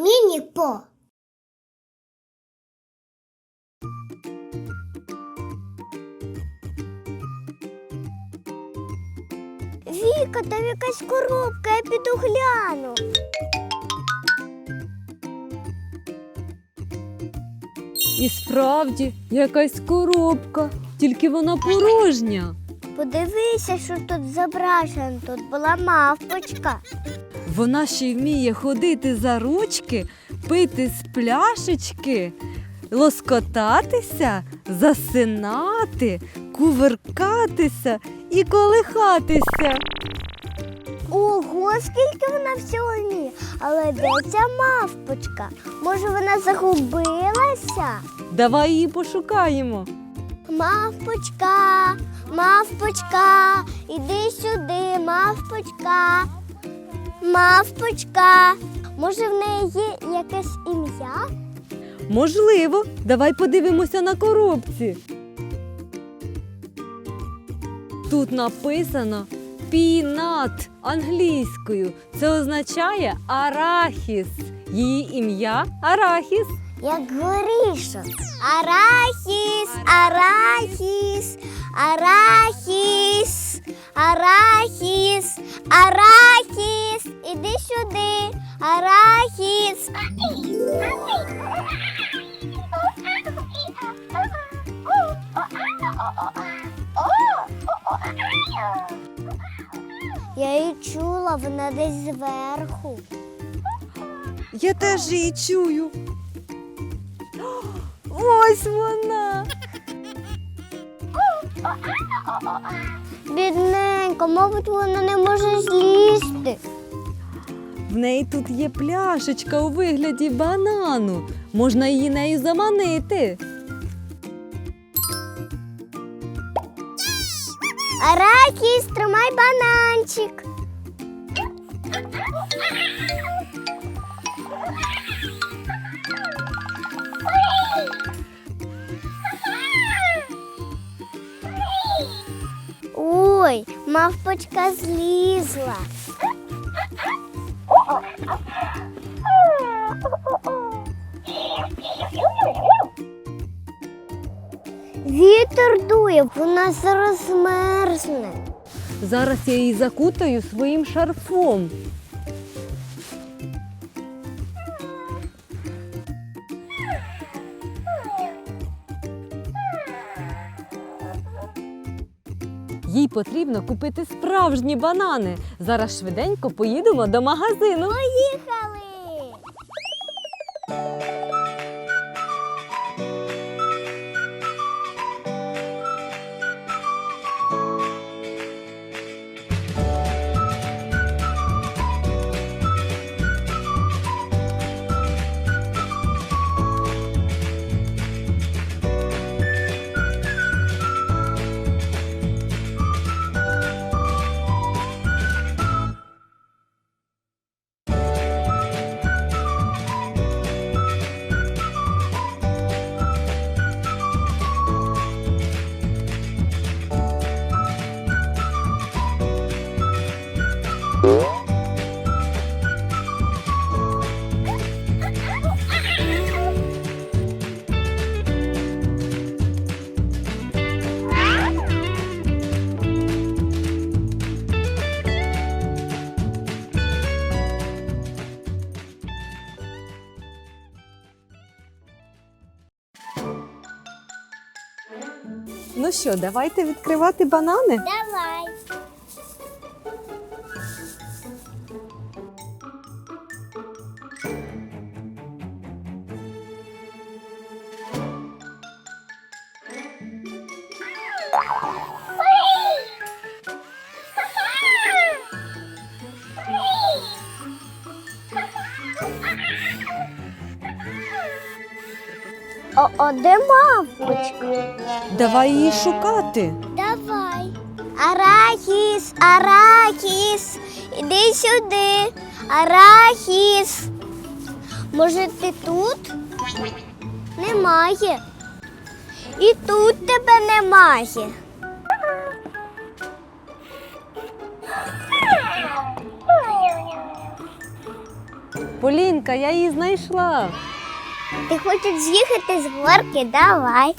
Міні-по. Віка, там якась коробка, я піду гляну. І справді якась коробка, тільки вона порожня. Подивися, що тут зображено. Тут була мавпочка. Вона ще й вміє ходити за ручки, пити з пляшечки, лоскотатися, засинати, кувиркатися і колихатися. Ого, скільки вона всього вміє. Але де ця мавпочка? Може, вона загубилася? Давай її пошукаємо. Мавпочка, мавпочка, іди сюди, мавпочка. Мавпочка. Може, в неї є якесь ім'я? Можливо, давай подивимося на коробці. Тут написано пінат англійською. Це означає арахіс. Її ім'я арахіс. Як горішок. Арахіс, арахіс, арахіс, арахіс, арахіс. Іди сюди. Арахіс. Я її чула, вона десь зверху. Я теж її чую. Ось вона. Бідненько, мабуть, вона не може злізти. В неї тут є пляшечка у вигляді банану. Можна її нею заманити. Аракіс, тримай бананчик. Ой, мавпочка злізла. Вітер дує, вона зараз мерзне. Зараз я її закутаю своїм шарфом. Їй потрібно купити справжні банани. Зараз швиденько поїдемо до магазину. Поїхали! Ну що, давайте відкривати банани. Давай. О, о, де мавпочка? Давай її шукати. Давай. Арахіс, арахіс, іди сюди. Арахіс. Може, ти тут? Немає. І тут тебе немає. Полінка, я її знайшла. Ти хочеш з'їхати з горки? Давай.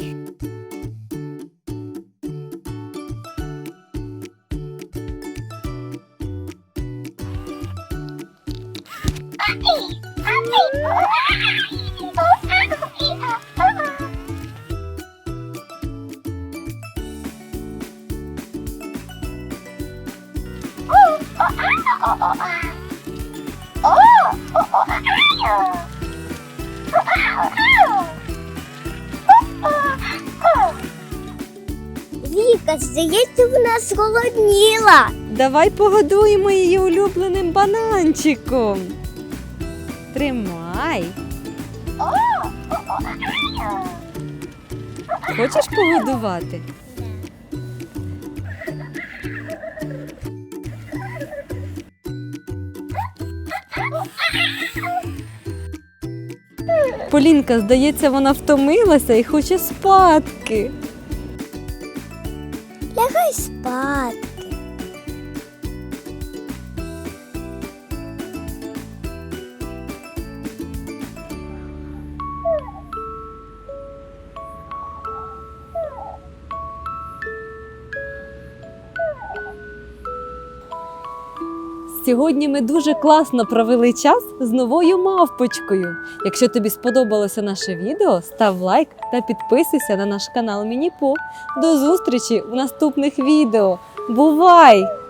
Віка, здається, вона зголодніла. Давай погодуємо її улюбленим бананчиком. Тримай. Хочеш погодувати? Полінка, здається, вона втомилася і хоче спадки. Лягай спати. Сьогодні ми дуже класно провели час з новою мавпочкою. Якщо тобі сподобалося наше відео, став лайк та підписуйся на наш канал Мініпо. До зустрічі у наступних відео. Бувай!